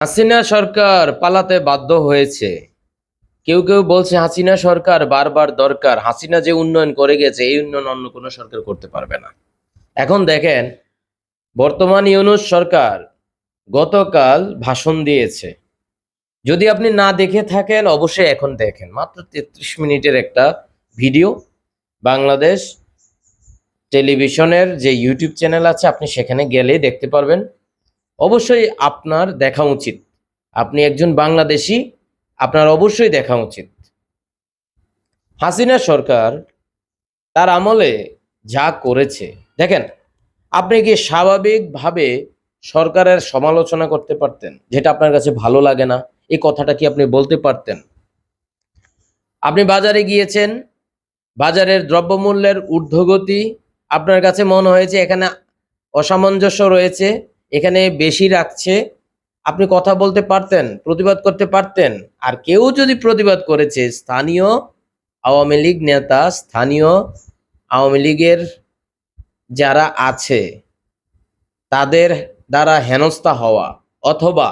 হাসিনা সরকার পালাতে বাধ্য হয়েছে। কেউ কেউ বলছে, হাসিনা সরকার বারবার দরকার। হাসিনা যে উন্নয়ন করে গেছে, এই উন্নয়ন অন্য কোনো সরকার করতে পারবে না। এখন দেখেন, বর্তমান ইউনুস সরকার গতকাল ভাষণ দিয়েছে। যদি আপনি না দেখে থাকেন, অবশ্যই এখন দেখেন। মাত্র তেত্রিশ মিনিটের একটা ভিডিও। বাংলাদেশ টেলিভিশনের যে ইউটিউব চ্যানেল আছে, আপনি সেখানে গেলেই দেখতে পারবেন। অবশ্যই আপনার দেখা উচিত। আপনি একজন বাংলাদেশি, আপনার অবশ্যই দেখা উচিত। হাসিনা সরকার তার আমলে যা করেছে, দেখেন, আপনি কি স্বাভাবিকভাবে সরকারের সমালোচনা করতে পারতেন, যেটা আপনার কাছে ভালো লাগে না? এই কথাটা কি আপনি বলতে পারতেন? আপনি বাজারে গিয়েছেন, বাজারের দ্রব্যমূল্যের ঊর্ধ্বগতি, আপনার কাছে মনে হয়েছে এখানে অসামঞ্জস্য রয়েছে এখানে বেশি রাখছে। আপনি কথা বলতে পারতেন, প্রতিবাদ করতে পারতেন। আর কেউ যদি প্রতিবাদ করেছে, স্থানীয় আওয়ামী লীগ নেতা, স্থানীয় আওয়ামী লীগের যারা আছে, তাদের দ্বারা হেনস্থা হওয়া অথবা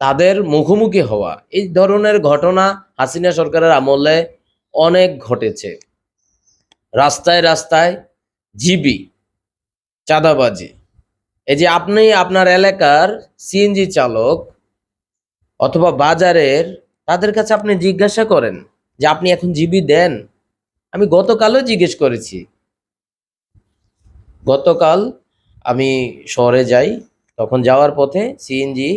তাদের মুখোমুখি হওয়া, এই ধরনের ঘটনা হাসিনা সরকারের আমলে অনেক ঘটেছে। রাস্তায় রাস্তায় জিবি, চাঁদাবাজি এই যে আপনি আপনার এলাকার সিএনজি চালক অথবা বাজারের, তাদের কাছে আপনি জিজ্ঞাসা করেন যে আপনি এখন জিবি দেন? আমি গতকালও জিজ্ঞেস করেছি। গতকাল আমি শহরে যাই, তখন যাওয়ার পথে সিএনজি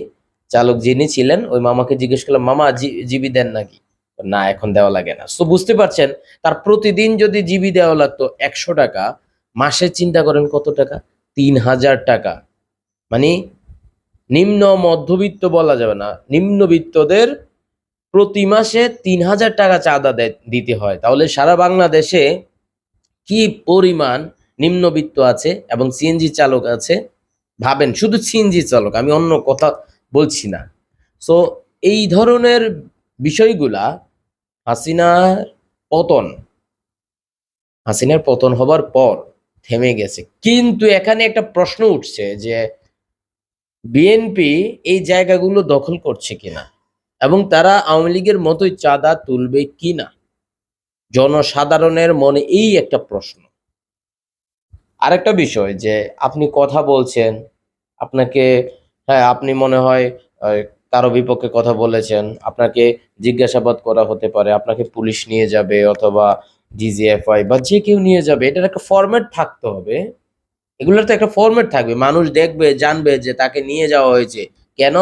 চালক যিনি ছিলেন, ওই মামাকে জিজ্ঞেস করলাম, মামা জিবি দেন নাকি? না, এখন দেওয়া লাগে না। তো বুঝতে পারছেন, তার প্রতিদিন যদি জিবি দেওয়া লাগতো একশো টাকা মাসে চিন্তা করেন কত টাকা? তিন হাজার টাকা। মানে নিম্ন মধ্যবিত্ত বলা যাবে না, নিম্নবিত্তদের প্রতি মাসে তিন হাজার টাকা চাঁদা দিতে হয়। তাহলে সারা বাংলাদেশে কি পরিমাণ নিম্নবিত্ত আছে এবং সিএনজি চালক আছে? ভাবেন, শুধু সিএনজি চালক, আমি অন্য কথা বলছি না। সো এই ধরনের বিষয়গুলা হাসিনার পতন হাসিনার পতন হবার পর থেমে গেছে। কিন্তু এখানে একটা প্রশ্ন উঠছে যে বিএনপি এই জায়গাগুলো দখল করছে কিনা? এবং তারা আওয়ামী লীগের মতোই চাঁদা তুলবে কিনা? জনসাধারণের মনে এই একটা প্রশ্ন। আরেকটা বিষয় যে, আপনি কথা বলছেন, আপনাকে হ্যাঁ আপনি মনে হয় কারও বিপক্ষে কথা বলেছেন, আপনাকে জিজ্ঞাসাবাদ করা হতে পারে, আপনাকে পুলিশ নিয়ে যাবে অথবা ডিজিএফআই বা যে কেউ নিয়ে যাবে, এটার একটা ফরম্যাট থাকতে হবে। এগুলোর তো একটা ফরম্যাট থাকবে। মানুষ দেখবে, জানবে যে তাকে নিয়ে যাওয়া হয়েছে। কেন?